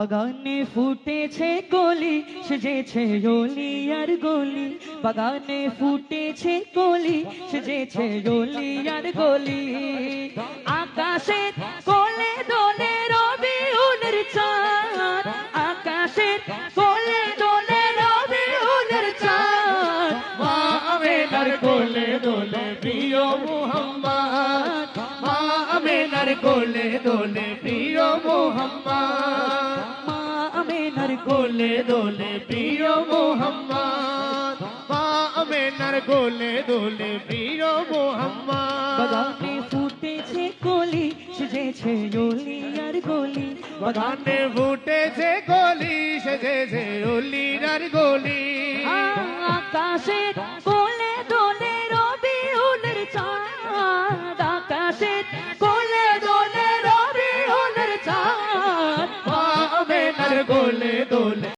বাগানে ফুটেছে কলি, সেজেছে অলি আর গলি। বাগানে ফুটেছে কলি, সেজেছে অলি আর গলি। আকাশে কোলে দোলে রবি উনের চাঁদ। আকাশে কোলে দোলে রবি উনের চাঁদ। মা আমেনার কোলে দোলে প্রিয় মুহাম্মদ। মা আমেনার কোলে দোলে প্রিয় মুহাম্মদ। কোলে দোলে প্রিয় মুহাম্মদ। মা আমেনার কোলে দোলে প্রিয় মুহাম্মদ। বাগানে ফুটেছে কলি সেজেছে অলি আর গলি। বাগানে ফুটেছে গলি সেজেছে অলিরার গলি। আকাশে কোলে দোলে রবি উনের চাঁদ। আকাশে দোলে রবি উনের চাঁদ মা আমেনার কোলে দোলে